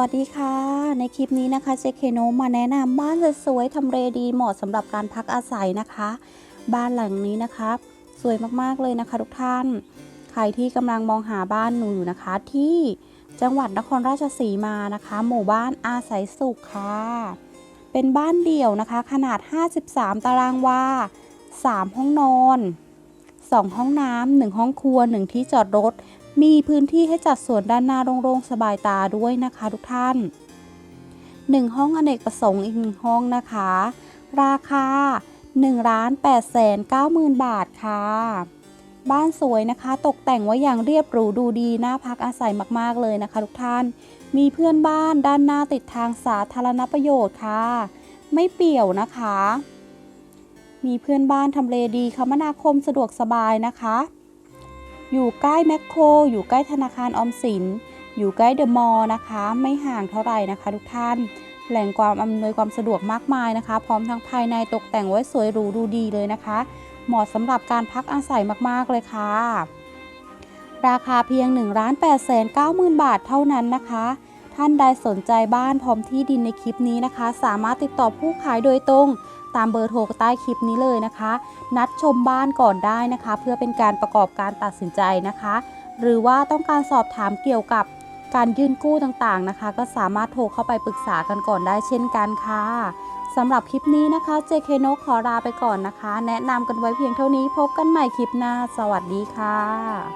วัสดีค่ะ ในคลิปนี้นะคะเจเคโนมาแนะนำบ้านสวยๆทำเลดีเหมาะสำหรับการพักอาศัยนะคะ บ้านหลังนี้นะคะ สวยมากๆเลยนะคะ ทุกท่าน ใครที่กำลังมองหาบ้านหนูอยู่นะคะ ที่จังหวัดนครราชสีมานะคะ หมู่บ้านอาศัยสุขค่ะ เป็นบ้านเดี่ยวนะคะ ขนาด 53 ตารางวา3ห้องนอน 2 ห้องน้ำ1ห้องครัว 1 ที่จอดรถ มีพื้นที่ให้จัดสวนด้านหน้าโล่งๆสบายตาด้วยนะคะทุกท่าน 1 ห้องอเนกประสงค์อีกหนึ่งห้องนะคะ ราคา1ล้าน8แสน9หมื่นบาทค่ะ บ้านสวยนะคะ ตกแต่งไว้อย่างเรียบหรูดูดีน่าพักอาศัยมากๆเลยนะคะทุกท่าน มีเพื่อนบ้านด้านหน้าติดทางสาธารณประโยชน์ค่ะ ไม่เปี่ยวนะคะ มีเพื่อนบ้านทำเลดีคมนาคมสะดวกสบายนะคะ อยู่ใกล้แมคโคร อยู่ใกล้ธนาคารออมสิน อยู่ใกล้เดอะมอลล์นะคะ ไม่ห่างเท่าไหร่นะคะ ทุกท่าน แหล่งความอำนวยความสะดวกมากมายนะคะ พร้อมทั้งภายในตกแต่งไว้สวยหรูดูดีเลยนะคะ เหมาะสำหรับการพักอาศัยมากๆเลยค่ะ ราคาเพียง1ล้าน8แสน9หมื่นบาทเท่านั้นนะคะ ท่านใดสนใจบ้านพร้อมที่ดินในคลิปนี้นะคะ สามารถติดต่อผู้ขายโดยตรง ตามเบอร์โทรใต้คลิปนี้เลยนะคะ นัดชมบ้านก่อนได้นะคะ เพื่อเป็นการประกอบการตัดสินใจนะคะ หรือว่าต้องการสอบถามเกี่ยวกับการยื่นกู้ต่างๆนะคะ ก็สามารถโทรเข้าไปปรึกษากันก่อนได้เช่นกันค่ะสำหรับคลิปนี้นะคะ JK นกขอลาไปก่อนนะคะ แนะนำกันไว้เพียงเท่านี้พบกันใหม่คลิปหน้า สวัสดีค่ะ